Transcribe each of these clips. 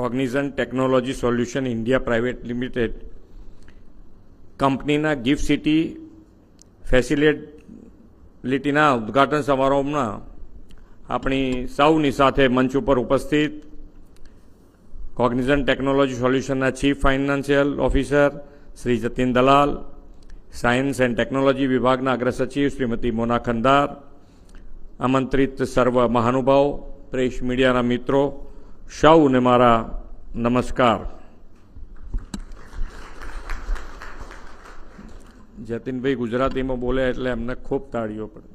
Cognizant technology solution India private limited કંપનીના gift city ફેસિલિટીના ઉદ્ઘાટન સમારોહમાં આપણી સૌની સાથે મંચ ઉપર ઉપસ્થિત Cognizant technology સોલ્યુશનના chief financial officer Shri Jatin Dalal science and technology વિભાગના અગ્રસચિવ શ્રીમતી મોના ખંદાર આમંત્રિત સર્વ મહાનુભાવ, પ્રેસ મીડિયાના મિત્રો સૌને મારા નમસ્કાર. જતીનભાઈ ગુજરાતીમાં બોલે એટલે એમને ખૂબ તાળીઓ પડે.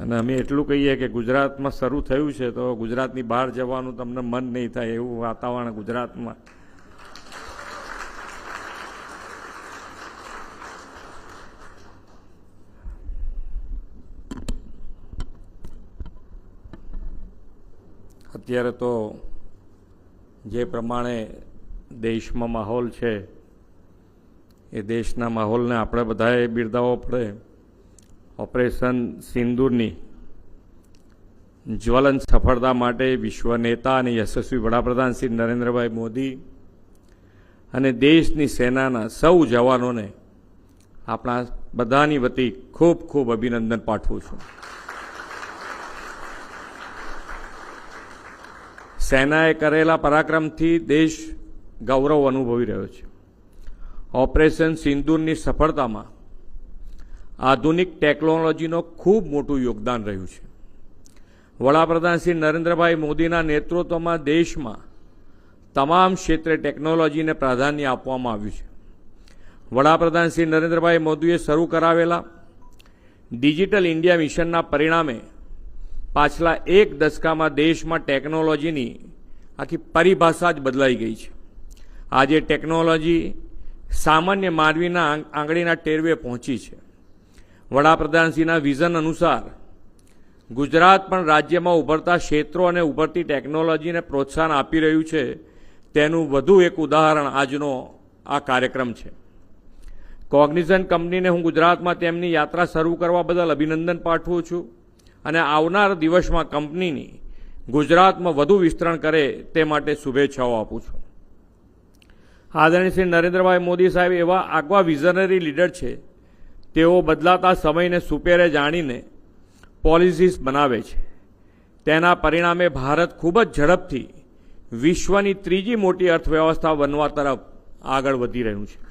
અને અમે એટલું કહીએ કે ગુજરાતમાં શરૂ થયું છે તો ગુજરાતની બહાર જવાનું તમને મન નહીં થાય એવું વાતાવરણ ગુજરાતમાં. અત્યારે તો જે પ્રમાણે દેશમાં માહોલ છે, એ દેશના માહોલને આપણે બધાએ બિરદાવવો પડે. ઓપરેશન સિંદૂરની જ્વલન સફળતા માટે વિશ્વ નેતા અને યશસ્વી વડાપ્રધાન શ્રી નરેન્દ્રભાઈ મોદી અને દેશની સેનાના સૌ જવાનોને આપણા બધાની વતી ખૂબ ખૂબ અભિનંદન પાઠવું છું. સેનાએ કરેલા પરાક્રમથી દેશ ગૌરવ અનુભવી રહ્યો છે. ઓપરેશન સિંદૂરની સફળતામાં આધુનિક ટેકનોલોજીનો ખૂબ મોટું યોગદાન રહ્યું છે. વડાપ્રધાન શ્રી નરેન્દ્રભાઈ મોદીના નેતૃત્વમાં દેશમાં તમામ ક્ષેત્રે ટેકનોલોજીને પ્રાધાન્ય આપવામાં આવ્યું છે. વડાપ્રધાન શ્રી નરેન્દ્રભાઈ મોદીએ શરૂ કરાવેલા ડિજિટલ ઇન્ડિયા મિશનના પરિણામે પાછલા એક દશકામાં દેશમાં ટેકનોલોજીની આખી પરિભાષા જ બદલાઈ ગઈ છે. આજે ટેકનોલોજી સામાન્ય માનવીના આંગળીના ટેરવે પહોંચી છે. વડાપ્રધાનશ્રીના વિઝન અનુસાર ગુજરાત પણ રાજ્યમાં ઉભરતા ક્ષેત્રો અને ઉભરતી ટેકનોલોજીને પ્રોત્સાહન આપી રહ્યું છે, તેનું વધુ એક ઉદાહરણ આજનો આ કાર્યક્રમ છે. કોગ્નિઝન કંપનીને હું ગુજરાતમાં તેમની યાત્રા શરૂ કરવા બદલ અભિનંદન પાઠવું છું. અને આવનાર દિવસમાં કંપનીની ગુજરાતમાં વધુ વિસ્તરણ કરે તે માટે શુભેચ્છાઓ આપું છું. આદરણીય શ્રી નરેન્દ્રભાઈ મોદી સાહેબ એવા આગવા વિઝનરી લીડર છે. તેઓ બદલાતા સમયને સુપેરે જાણીને પોલિસીસ બનાવે છે. તેના પરિણામે ભારત ખૂબ જ ઝડપથી વિશ્વની ત્રીજી મોટી અર્થવ્યવસ્થા બનવા તરફ આગળ વધી રહ્યું છે.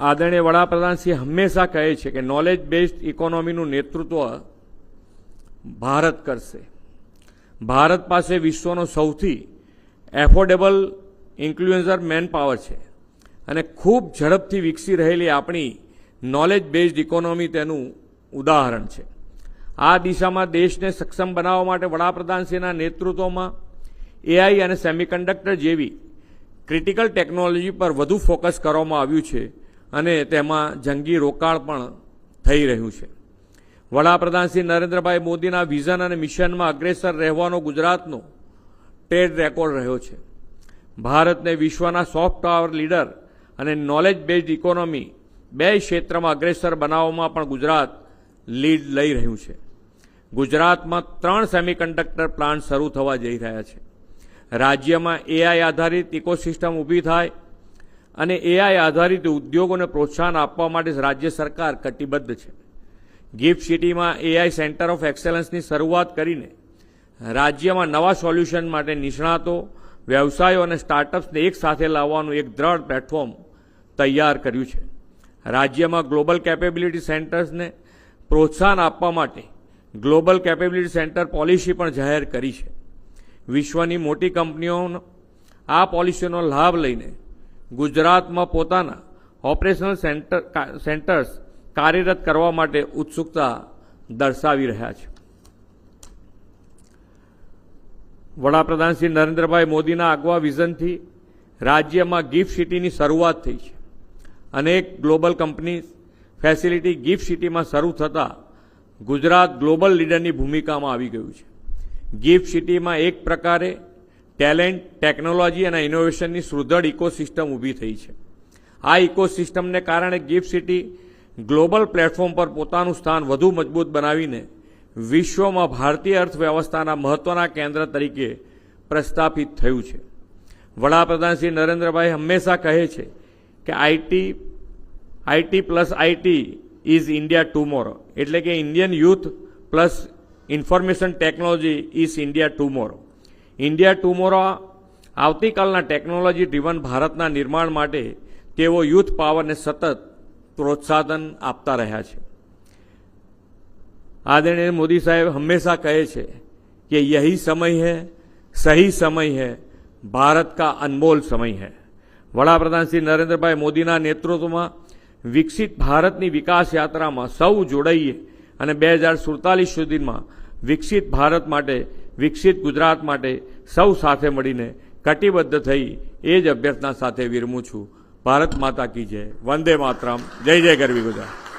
આદરણીય વડાપ્રધાનશ્રી હંમેશા કહે છે કે નોલેજ બેઝડ ઇકોનોમીનું નેતૃત્વ ભારત કરશે. ભારત પાસે વિશ્વનો સૌથી એફોર્ડેબલ ઇન્ક્લુએન્ઝર મેન પાવર છે અને ખૂબ ઝડપથી વિકસી રહેલી આપણી નોલેજ બેઝડ ઇકોનોમી તેનું ઉદાહરણ છે. આ દિશામાં દેશને સક્ષમ બનાવવા માટે વડાપ્રધાનશ્રીના નેતૃત્વમાં એઆઈ અને સેમિકન્ડક્ટર જેવી ક્રિટિકલ ટેકનોલોજી પર વધુ ફોકસ કરવામાં આવ્યું છે. અને તેમાં જંગી રોકાણ પણ થઈ રહ્યું છે. વડાપ્રધાન શ્રી નરેન્દ્રભાઈ મોદીના વિઝન અને મિશનમાં અગ્રેસર રહેવાનો ગુજરાતનો ટ્રેડ રેકોર્ડ રહ્યો છે. ભારતને વિશ્વના સોફ્ટ પાવર લીડર અને નોલેજ બેઝડ ઇકોનોમી બે ક્ષેત્રમાં અગ્રેસર બનાવવામાં પણ ગુજરાત લીડ લઈ રહ્યું છે. ગુજરાતમાં ત્રણ સેમિકન્ડક્ટર પ્લાન્ટ શરૂ થવા જઈ રહ્યા છે. રાજ્યમાં એઆઈ આધારિત ઇકોસિસ્ટમ ઊભી થાય અને એઆઈ આધારિત ઉદ્યોગોને પ્રોત્સાહન આપવા માટે રાજ્ય સરકાર કટિબદ્ધ છે. ગિફ્ટ સિટીમાં એઆઈ સેન્ટર ઓફ એક્સેલન્સની શરૂઆત કરીને રાજ્યમાં નવા સોલ્યુશન માટે નિષ્ણાતો, વ્યવસાયો અને સ્ટાર્ટઅપ્સને એક સાથે લાવવાનું એક દ્રઢ પ્લેટફોર્મ તૈયાર કર્યું છે. રાજ્યમાં ગ્લોબલ કેપેબિલિટી સેન્ટર્સને પ્રોત્સાહન આપવા માટે ગ્લોબલ કેપેબિલિટી સેન્ટર પોલિસી પણ જાહેર કરી છે. વિશ્વની મોટી કંપનીઓનો આ પોલિસીનો લાભ લઈને ગુજરાતમાં પોતાના ઓપરેશનલ સેન્ટર સેન્ટર્સ કાર્યરત કરવા માટે ઉત્સુકતા દર્શાવી રહ્યા છે. વડાપ્રધાન શ્રી નરેન્દ્રભાઈ મોદીના આગવા વિઝનથી રાજ્યમાં ગિફ્ટ સિટીની શરૂઆત થઈ છે. અનેક ગ્લોબલ કંપની ફેસિલિટી ગિફ્ટ સિટીમાં શરૂ થતાં ગુજરાત ગ્લોબલ લીડરની ભૂમિકામાં આવી ગયું છે. ગિફ્ટ સિટીમાં એક પ્રકારે ટેલેન્ટ, ટેકનોલોજી અને ઇનોવેશનની સુદૃઢ ઇકોસિસ્ટમ ઊભી થઈ છે. આ ઇકોસિસ્ટમને કારણે ગિફ્ટ સિટી ગ્લોબલ પ્લેટફોર્મ પર પોતાનું સ્થાન વધુ મજબૂત બનાવીને વિશ્વમાં ભારતીય અર્થવ્યવસ્થાના મહત્વના કેન્દ્ર તરીકે પ્રસ્થાપિત થયું છે. વડાપ્રધાન શ્રી નરેન્દ્રભાઈ હંમેશા કહે છે કે IT IT plus IT is India tomorrow. એટલે કે Indian youth plus information technology is India tomorrow. India tomorrow આવતીકાલના technology driven ભારતના નિર્માણ માટે તેઓ યુથ પાવરને સતત પ્રોત્સાહન આપતા રહ્યા છે. આદરણીય મોદી સાહેબ હંમેશા કહે છે કે યહી સમય હૈ, સહી સમય હૈ, ભારત કા અનમોલ સમય હૈ. વડાપ્રધાન શ્રી નરેન્દ્રભાઈ મોદીના નેતૃત્વમાં વિકસિત ભારતની વિકાસ યાત્રામાં સૌ જોડાઈએ અને બે હજાર સુડતાલીસ સુધીમાં વિકસિત ભારત માટે વિકસિત ગુજરાત માટે સૌ સાથે મળીને કટિબદ્ધ થઈ એ જ અભ્યર્થના સાથે વિરમું છું. ભારત માતા કી જય. વંદે માતરમ. જય જય ગરવી ગુજરાત.